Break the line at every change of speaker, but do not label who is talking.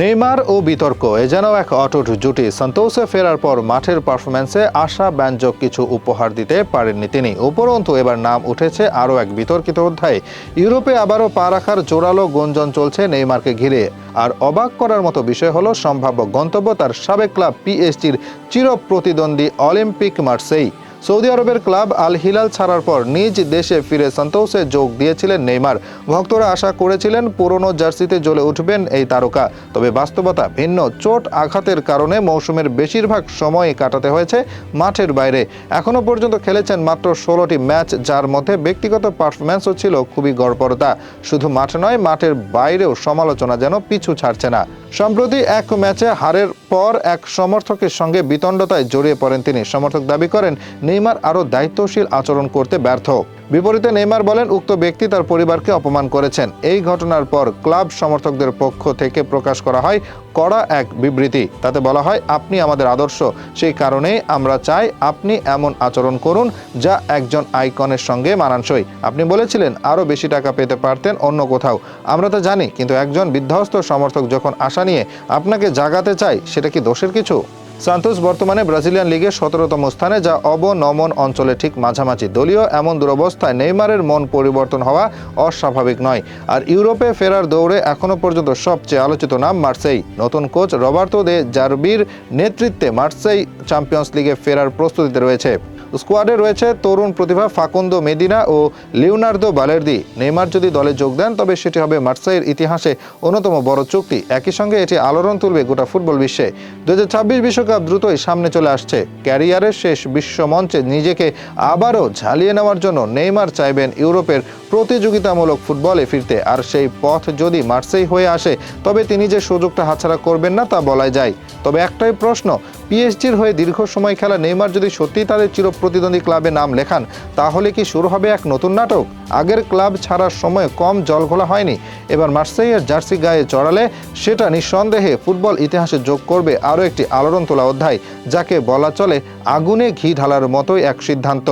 Neymar ও বিতর্ক, এ যেন এক অটুট জুটি। সন্তোষে ফেরার পর মাঠের পারফরম্যান্সে আশা ব্যঞ্জক কিছু উপহার দিতে পারেননি তিনি। উপরন্তু, এবার নাম উঠেছে আরও এক বিতর্কিত অধ্যায়। ইউরোপে আবারও পা রাখার জোরালো গুঞ্জন চলছে নেইমারকে ঘিরে। আর অবাক করার মতো বিষয় হলো, সম্ভাব্য গন্তব্য তার সাবেক ক্লাব পিএসজির চির প্রতিদ্বন্দ্বী অলিম্পিক মার্সেই। সৌদি আরবের ক্লাব আল হিলাল ছাড়ার পর নিজ দেশে ফিরে সন্তোষে যোগ দিয়েছিলেন নেইমার। ভক্তরা আশা করেছিলেন পুরনো জার্সিতে জ্বলে উঠবেন এই তারকা। তবে বাস্তবতা ভিন্ন। চোট আঘাতের কারণে মৌসুমের বেশিরভাগ সময় কাটাতে হয়েছে মাঠের বাইরে। এখনও পর্যন্ত খেলেছেন মাত্র ষোলোটি ম্যাচ, যার মধ্যে ব্যক্তিগত পারফরম্যান্সও ছিল খুবই গড়পড়তা। শুধু মাঠ নয়, মাঠের বাইরেও সমালোচনা যেন পিছু ছাড়ছে না। সম্প্রতি এক ম্যাচে হারের পর এক সমর্থকের সঙ্গে বিতণ্ডতায় জড়িয়ে পড়েন তিনি। সমর্থক দাবি করেন, নেইমার আরও দায়িত্বশীল আচরণ করতে ব্যর্থ। বিপরীতে নেইমার বলেন, উক্ত ব্যক্তি তার পরিবারকে অপমান করেছেন। এই ঘটনার পর ক্লাব সমর্থকদের পক্ষ থেকে প্রকাশ করা হয় কড়া এক বিবৃতি। তাতে বলা হয়, আপনি আমাদের আদর্শ। সেই কারণেই আমরা চাই আপনি এমন আচরণ করুন যা একজন আইকনের সঙ্গে মানানসই। আপনি বলেছিলেন, আরও বেশি টাকা পেতে পারতেন অন্য কোথাও। আমরা তো জানি, কিন্তু একজন বিধ্বস্ত সমর্থক যখন আশা নিয়ে আপনাকে জাগাতে চায়, সেটা কি দোষের কিছু? সান্তোস বর্তমানে ব্রাজিলিয়ান লিগে সতেরোতম স্থানে, যা অবনমন অঞ্চলে ঠিক মাঝামাঝি দলীয় এমন দুরবস্থায় নেইমারের মন পরিবর্তন হওয়া অস্বাভাবিক নয়। আর ইউরোপে ফেরার দৌড়ে এখনও পর্যন্ত সবচেয়ে আলোচিত নাম মার্সেই। নতুন কোচ রবার্তো দে জারবির নেতৃত্বে মার্সেই চ্যাম্পিয়ন্স লিগে ফেরার প্রস্তুতিতে রয়েছে। স্কোয়াডে রয়েছে তরুণ প্রতিভা ফাকুন্দো মেদিনা ও লিওনার্দো বালের্দি। নেইমার যদি দলে যোগ দেন, তবে সেটি হবে মার্সাইয়ের ইতিহাসে অন্যতম বড় চুক্তি। একই সঙ্গে এটি আলোড়ন তুলবে গোটা ফুটবল বিশ্বে। দু বিশ্বকাপ দ্রুতই সামনে চলে আসছে। ক্যারিয়ারের শেষ বিশ্ব মঞ্চে নিজেকে আবারও ঝালিয়ে নেওয়ার জন্য নেইমার চাইবেন ইউরোপের প্রতিযোগিতামূলক ফুটবলে ফিরতে। আর সেই পথ যদি মার্সেই হয়ে আসে, তবে তিনি যে সুযোগটা হাতছাড়া করবেন না তা বলাই যায়। তবে একটাই প্রশ্ন পিএসজির হয়ে দীর্ঘ সময় খেলা নেইমার যদি সত্যিই তাদের চিরপ্রতিদ্বন্দ্বী ক্লাবে নাম লেখান, তাহলে কি শুরু হবে এক নতুন নাটক? আগের ক্লাব ছাড়ার সময় কম জল ঘোলা হয়নি। এবার মার্সেইয়ের জার্সি গায়ে চড়ালে সেটা নিঃসন্দেহে ফুটবল ইতিহাসে যোগ করবে আরও একটি আলোড়ন তোলা অধ্যায়, যাকে বলা চলে আগুনে ঘি ঢালার মতোই এক সিদ্ধান্ত।